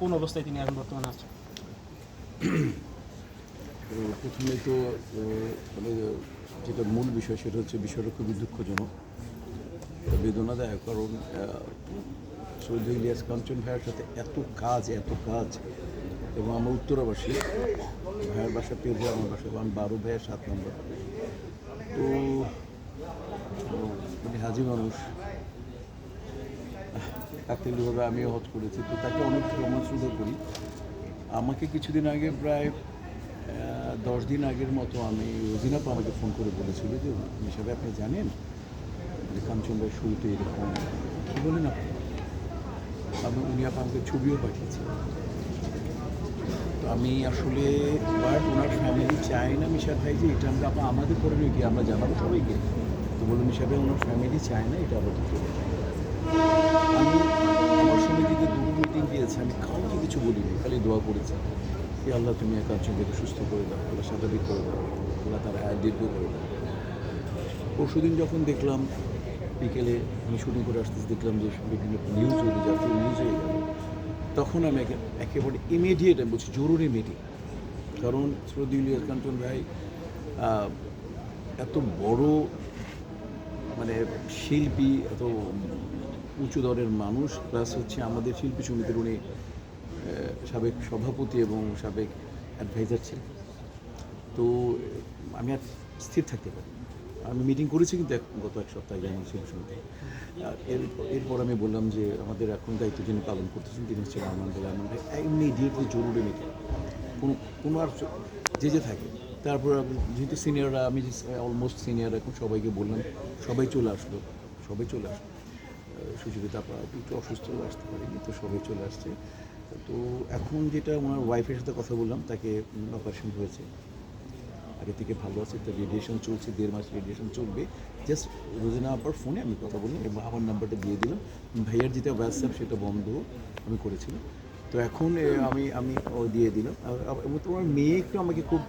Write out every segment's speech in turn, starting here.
কোন অবস্থায় তিনি এখন বর্তমানে আছেন? প্রথমে তো মানে যেটা মূল বিষয় সেটা হচ্ছে বিষয়টা খুবই দুঃখজনক। বেদনাদায়ক কারণ সৈয়দ ইলিয়াস কাঞ্চন ভাইয়ের সাথে এত কাজ এত কাজ, এবং আমার উত্তরাবাসী, ভাইয়ের বাসা পেয়ে আমার বাসা আমি বারো ভাইয়ের সাত নম্বর। তো মানে হাজি মানুষ কাকতালীয়ভাবে আমিও হজ করেছি। তো তাকে অনেক রোমান করি। আমাকে কিছুদিন আগে প্রায় দশ দিন আগের মতো আমি রোজিনাপা আমাকে ফোন করে বলেছিল যে হিসাবে আপনি জানেন যে কাঞ্চনবার শুরুতে এরকম কী বলেন আপনি? আমি উনি আমাকে ছবিও পাঠিয়েছে তো আমি আসলে বাট ওনার ফ্যামিলি চায় না মিশা ভাই যে এটা আমরা আমাদের করণীয় গিয়ে আমরা জানাব সবাইকে। তো বলুন হিসাবে ওনার ফ্যামিলি চায় না এটা চলে যায় আমি আমার সমিতিতে দুটো মিটিং দিয়েছি, আমি কাউকে কিছু বলিনি, খালি দোয়া করেছি। যে আল্লাহ, তুমি কাঞ্চনকে সুস্থ করে দাও আল্লাহ স্বাভাবিক করে দাও আল্লাহ তার আয় দীর্ঘ করে দাও। পরশুদিন যখন দেখলাম, বিকেলে আমি শুটিং করে আসতেছি, দেখলাম যে বিভিন্ন নিউজ হয়ে জাতীয় নিউজ হয়ে গেল তখন আমি একেবারে ইমিডিয়েট আমি বলছি জরুরি মিটিং কারণ ইলিয়াস কাঞ্চন ভাই এত বড় মানে শিল্পী, এত উঁচু দরের মানুষ প্লাস হচ্ছে আমাদের শিল্পী সমিতির উনি সাবেক সভাপতি এবং সাবেক অ্যাডভাইজার ছিলেন। তো, আমি আর স্থির থাকতে পারি। আমি মিটিং করেছি কিন্তু গত এক সপ্তাহে আমার শিল্পী সমিতি। এরপর আমি বললাম যে, আমাদের এখন দায়িত্ব যিনি পালন করতেছেন, তিনি হচ্ছেন আরমান বেলা আরমান ভাই। ইমিডিয়েটলি জরুরি মিটিং কোনো কোনো আর যে যে থাকে। তারপর যেহেতু সিনিয়ররা আমি অলমোস্ট সিনিয়র এখন সবাইকে বললাম, সবাই চলে আসলো, সবাই চলে আসলো। সুচরিতা আপা একটু অসুস্থ হয়ে আসতে পারিনি তো সবাই চলে আসছে। তো এখন যেটা ওনার ওয়াইফের সাথে কথা বললাম, তাকে অপারেশন হয়েছে। আগে থেকে ভালো আছে তো রেডিয়েশন চলছে, দেড় মাস রেডিয়েশন চলবে। জাস্ট রোজিনা আপার ফোনে আমি কথা বললাম এবং আমার নাম্বারটা দিয়ে দিলাম। ভাইয়ার যেটা হোয়াটসঅ্যাপ সেটা বন্ধ আমি করেছিলাম। তো এখন আমি আমি ও দিয়ে দিলাম। এবং তোমার মেয়ে একটু আমাকে খুব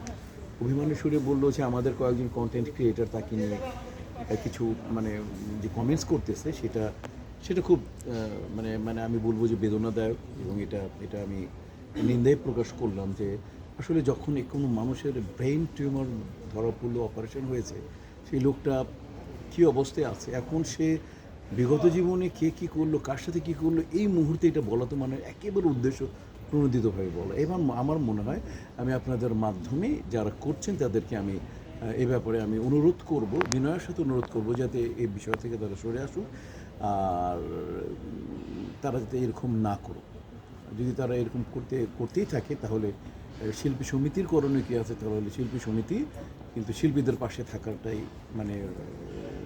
অভিমানের সুরে বলল যে আমাদের কয়েকজন কন্টেন্ট ক্রিয়েটার তাকে নিয়ে কিছু মানে যে কমেন্টস করতেছে, সেটা সেটা খুব মানে মানে আমি বলব যে বেদনাদায়ক এবং এটা এটা আমি নিন্দায় প্রকাশ করলাম যে আসলে যখন কোনো মানুষের ব্রেন টিউমার ধরা পড়ল, অপারেশন হয়েছে, সেই লোকটা কী অবস্থায় আছে? এখন সে বিগত জীবনে কে কী করল, কার সাথে কী করল, এই মুহূর্তে এটা বলা তো মানে একেবারে উদ্দেশ্য প্রণোদিতভাবে বলা। এবং আমার মনে হয় আমি আপনাদের মাধ্যমে যারা করছেন তাদেরকে আমি এ ব্যাপারে আমি অনুরোধ করব, বিনয়ের সাথে অনুরোধ করব যাতে এই বিষয় থেকে তারা সরে আসুক, আর তারা যাতে এরকম না করুক। যদি তারা এরকম করতে, করতেই থাকে, তাহলে শিল্পী সমিতির করণীয় কী আছে? তাহলে শিল্পী সমিতি কিন্তু শিল্পীদের পাশে থাকাটাই মানে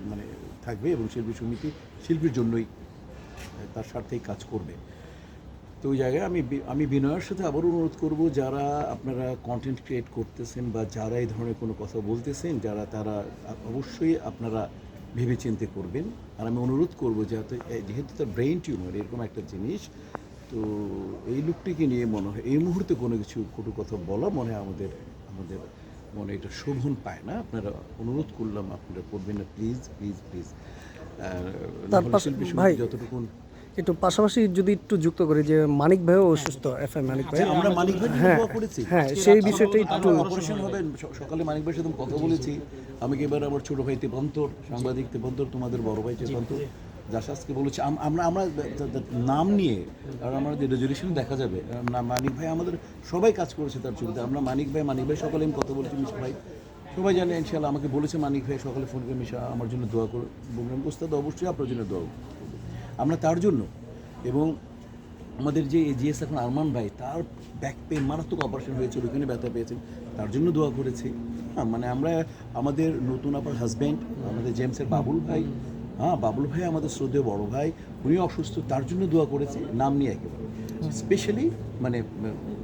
মানে থাকবে এবং শিল্পী সমিতি শিল্পীর জন্যই তার স্বার্থেই কাজ করবে। তো ওই জায়গায় আমি আমি বিনয়ের সাথে আবার অনুরোধ করব যারা আপনারা কন্টেন্ট ক্রিয়েট করতেছেন বা যারা এই ধরনের কোনো কথা বলতেছেন যারা তারা অবশ্যই আপনারা ভেবে চিন্তে করবেন। আর আমি অনুরোধ করব যাতে এ- যেহেতু তার ব্রেইন টিউমার এরকম একটা জিনিস তো এই লোকটিকে নিয়ে মনে হয় এই মুহূর্তে কোনো কিছু কটু কথা বলা মনে হয় আমাদের আমাদের মনে এটা শোভন পায় না। আপনারা অনুরোধ করলাম আপনারা করবেন না প্লিজ প্লিজ প্লিজ তার পাশে- শিল্পী যতটুকু একটু পাশাপাশি যদি একটু যুক্ত করি যে মানিক ভাইও অসুস্থ এফ এম মানিক ভাই। আচ্ছা, আমরা মানিক ভাই হ্যাঁ, হ্যাঁ সেই বিষয়টা একটু অপারেশন হবে সকালে মানিক ভাইয়ের সাথে কথা বলেছি। আমাকে এবার আমার ছোট ভাই তেপন্তর সাংবাদিক তেপন্তর তোমাদের বড় ভাই তেপন্তর জাসাসকে বলেছি। আমরা আমরা নাম নিয়ে আর আমাদের রেজলিউশন দেখা যাবে না মানিক ভাই আমাদের সবাই কাজ করেছে তার ছবিতে। আমরা মানিক ভাই মানিক ভাই সকালে আমি কথা বলেছি মিশা ভাই। সবাই জানে ইনশাল্লাহ আমাকে বলেছে মানিক ভাই সকালে ফোন করে মিশা আমার জন্য দোয়া করে। বললাম ওস্তাদ অবশ্যই আপনার জন্য দোয়া করব। আমরা তার জন্য। এবং আমাদের যে জিএস এখন আরমান ভাই, তার ব্যাক পেন মারাত্মক অপারেশন হয়েছিল ওইখানে ব্যথা পেয়েছেন তার জন্য দোয়া করেছি। হ্যাঁ মানে আমরা আমাদের নতুন আবার হাজব্যান্ড আমাদের জেমসের বাবুল ভাই হ্যাঁ বাবুল ভাই আমাদের শ্রদ্ধেয় বড় ভাই উনি অসুস্থ, তার জন্য দোয়া করেছি, নাম নিয়ে একেবারে। স্পেশালি মানে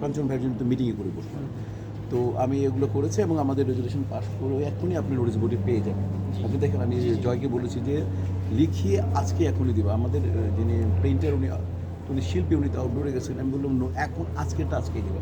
কাঞ্চন ভাইয়ের জন্য তো মিটিংয়ে করে বসলাম। তো আমি এগুলো করেছি এবং আমাদের রেজুলেশন পাস করে এখনই আপনি নোটিস বোর্ডে পেয়ে যাবেন। আপনি দেখেন, আমি জয়কে বলেছি যে লিখিয়ে আজকে এখনই দেবো। আমাদের, যিনি পেইন্টার উনি উনি শিল্পী, উনি তো আউটডোরে গেছেন। আমি বললাম এখন আজকেরটা আজকেই দেবে।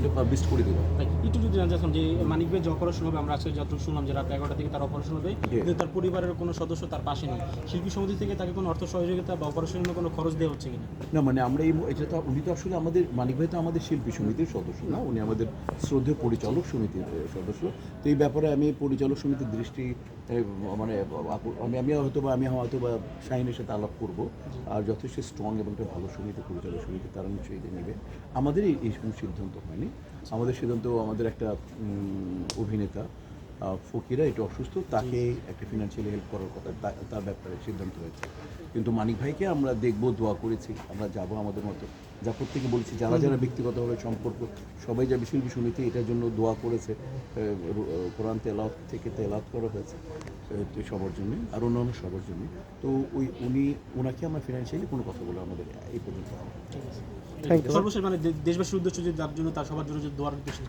এটা পাবলিশ করে দেবে। একটু যদি জানতে চাচ্ছিলাম যে মানিক ভাই যে অপারেশন হবে আমরা আজকে যতটুকু শুনলাম যে রাত এগারোটা থেকে তার অপারেশন হবে কিন্তু তার পরিবারের কোনো সদস্য তার পাশে নেই। শিল্পী সমিতি থেকে তাকে কোনো অর্থ সহযোগিতা বা অপারেশনের জন্য কোনো খরচ দেওয়া হচ্ছে কিনা? না মানে আমরা এই এটা তো উনি তো আসলে আমাদের মানিক ভাই তো আমাদের শিল্পী সমিতির সদস্য না উনি আমাদের শ্রদ্ধেয় পরিচালক সমিতির সদস্য। তো এই ব্যাপারে আমি পরিচালক সমিতির দৃষ্টি মানে আমি আমি হয়তো বা আমি হয়তো বা শাহিনের সাথে আলাপ করব। আর যথেষ্ট স্ট্রং এবং একটা ভালো সমিতি পরিচালক সমিতি তারা নিশ্চয়ই নেবে। আমাদের এই সিদ্ধান্ত হয়নি। আমাদের সিদ্ধান্ত আমাদের একটা অভিনেতা ফকিরা এটা অসুস্থ তাকে একটা ফিনান্সিয়ালি হেল্প করার কথা তার ব্যাপারে সিদ্ধান্ত হয়েছে। কিন্তু মানিক ভাইকে আমরা দেখব দোয়া করেছি আমরা যাব আমাদের মতো। যা প্রত্যেকে বলেছি যারা যারা ব্যক্তিগতভাবে সম্পর্ক সবাই যা শিল্পী সমিতি এটার জন্য দোয়া করেছে। কোরআন তেলাওয়াত থেকে তেলাওয়াত করা হয়েছে তো সবার জন্য আর অন্যান্য সবার জন্য। তো ওই উনি ওনাকে আমরা ফিনান্সিয়ালি কোনো কথা বলে আমাদের এই পর্যন্ত সর্বশেষ মানে দেশবাসীর উদ্দেশ্য যে যার জন্য তার সবার জন্য যে দোয়ার উদ্দেশ্য